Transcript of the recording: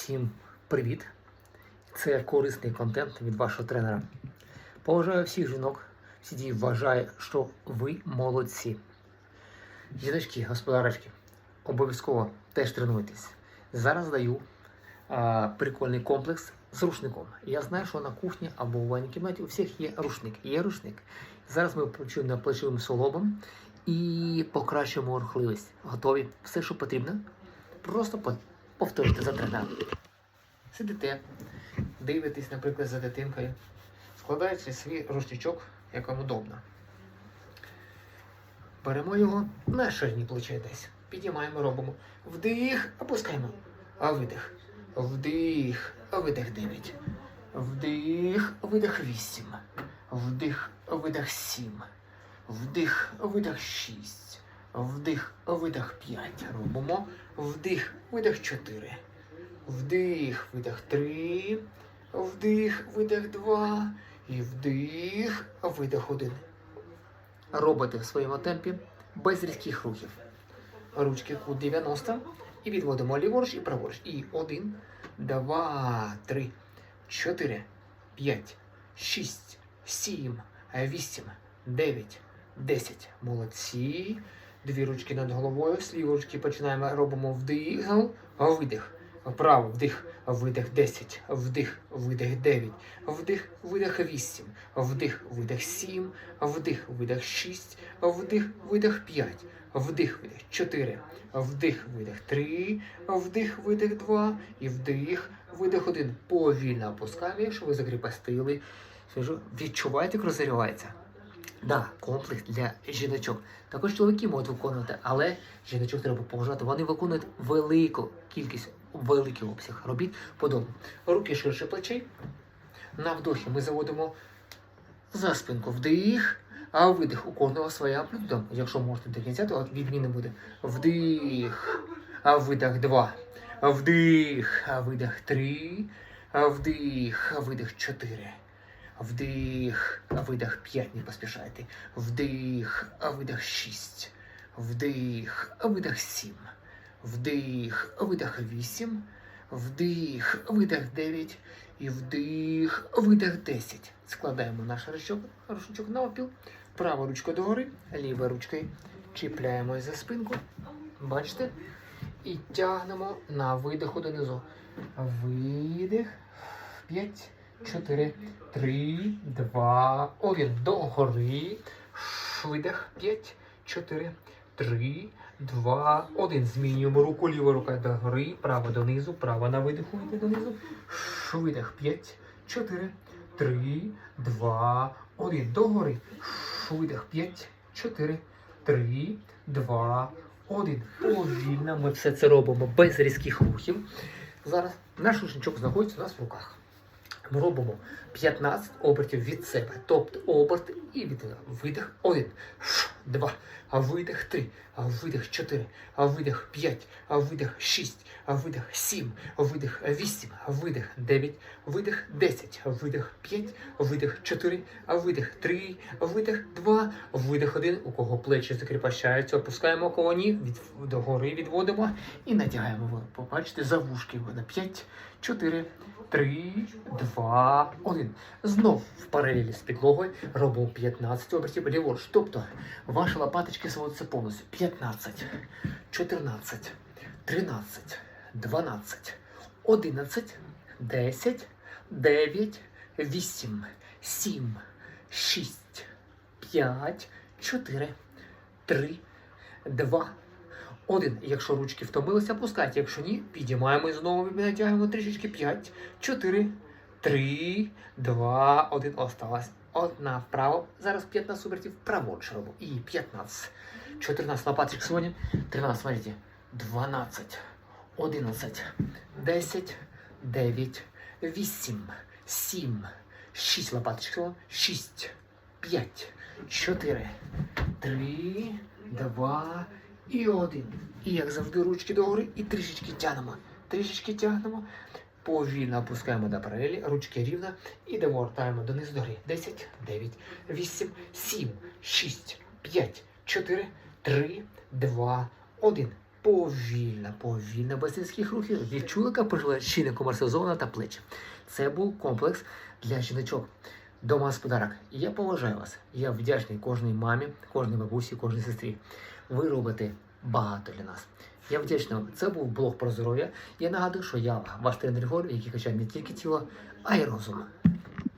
Всім привіт! Це корисний контент від вашого тренера. Поважаю всіх жінок. Всі дії вважаю, що ви молодці. Жіночки, господарочки, обов'язково теж тренуйтесь. Зараз даю а, прикольний комплекс з рушником. Я знаю, що на кухні або в ванній кімнаті у всіх є рушник. Є рушник. Зараз ми працюємо плечовим солобом і покращуємо рухливість. Готові? Все, що потрібно. Просто повторюйте за тренером. Сидите, дивитесь, наприклад, за дитинкою, складаєте свій рушничок, як вам удобно. Беремо його на ширині плече десь. Підіймаємо, робимо вдих, опускаємо. А видих. Вдих, видих 9. Вдих, видих 8. Вдих, видих 7. Вдих, видих 6. Вдих, видих 5. Робимо. Вдих, видих 4. Вдих, видих 3. Вдих, видих 2. І вдих, видих 1. Робите в своєму темпі без різких рухів. Ручки кут 90 і відводимо ліворуч і праворуч. І 1, 2, 3, 4, 5, 6, 7, 8, 9, 10. Молодці. Дві ручки над головою. З ручки починаємо. Робимо вдих, видих. Вправо, вдих, видих 10, вдих, видих 9, вдих, видих 8, вдих, видих 7, вдих, видих 6, вдих, видих 5, вдих, видих 4, вдих, видих 3, вдих, видих 2 і вдих, видих 1. Повільно опускаємо, якщо ви закріпостили. Відчуваєте, як розривається? Да, комплекс для жіночок. Також чоловіки можуть виконувати, але жіночок треба поважати. Вони виконують велику кількість, великий обсяг робіт подобно. Руки ширше плечей. На вдохі ми заводимо за спинку вдих, а видих у кожного своя амплітуда. Якщо можете до кінця, то відміни буде вдих, а видих 2. Вдих, а видих 3. Вдих, а видих 4. Вдих, видих 5, не поспішайте. Вдих, видих 6. Вдих, видих 7. Вдих, видих 8. Вдих, видих 9. І вдих, видих 10. Складаємо наш ручок, ручок на опіл. Права ручка догори, ліва ручкою чіпляємо за спинку. Бачите? І тягнемо на видиху донизу. Видих. 5, 4, 3, 2, 1. Догори. Видих. 5, 4, 3, 2, 1. Змінюємо руку, ліва рука догори, права донизу, права на видиху йде донизу. Видих. 5, 4, 3, 2, 1. Догори. Видих. 5, 4, 3, 2, 1. Повільно ми все це робимо без різких рухів. Зараз наш рушничок знаходиться у нас в руках. Ми робимо 15 обертів від себе. Тобто оберт і від видих 1, 2, а видих 3, а видих 4, а видих 5, а видих 6, а видих 7, а видих 8, а видих 9, видих 10, а видих 5, а видих 4, а видих 3, а видих 2, а видих 1, у кого плечі закріпощаються, опускаємо колоні, від, догори відводимо і натягаємо. Ви Побачите, за вушки на 5, 4, 3, 2, 1. Знов в паралелі з підлогою робимо 15 обертів ліворуч. Тобто ваші лопаточки сводяться повністю. 15, 14, 13, 12, 11, 10, 9, 8, 7, 6, 5, 4, 3, 2, один. Якщо ручки втомилися, пускайте. Якщо ні, підіймаємо і знову натягуємо трішечки. 5, 4, 3, 2, 1. Осталась одна вправо. Зараз 15 обертів праворуч робимо. І 15. 14 лопаточек сьогодні. 13, смотрите. 12, 11, 10, 9, 8, 7, 6 лопаточек. сьогодні. 6, 5, 4, 3, 2, і один. І як завжди, ручки догори і трішечки тягнемо. Трішечки тягнемо. Повільно опускаємо до паралелі, ручки рівно і довертаємо донизу до гри. 10, 9, 8, 7, 6, 5, 4, 3, 2, 1. Повільно, повільно, без різких рухів. Відчули, яка прожила щільно комерціалізована та плечі. Це був комплекс для жіночок домогосподарок. І я поважаю вас. Я вдячний кожній мамі, кожній бабусі, кожній сестрі. Ви робите багато для нас. Я вдячний вам. Це був блог про здоров'я. Я нагадую, що я ваш тренер Ігор, який качає не тільки тіло, а й розум.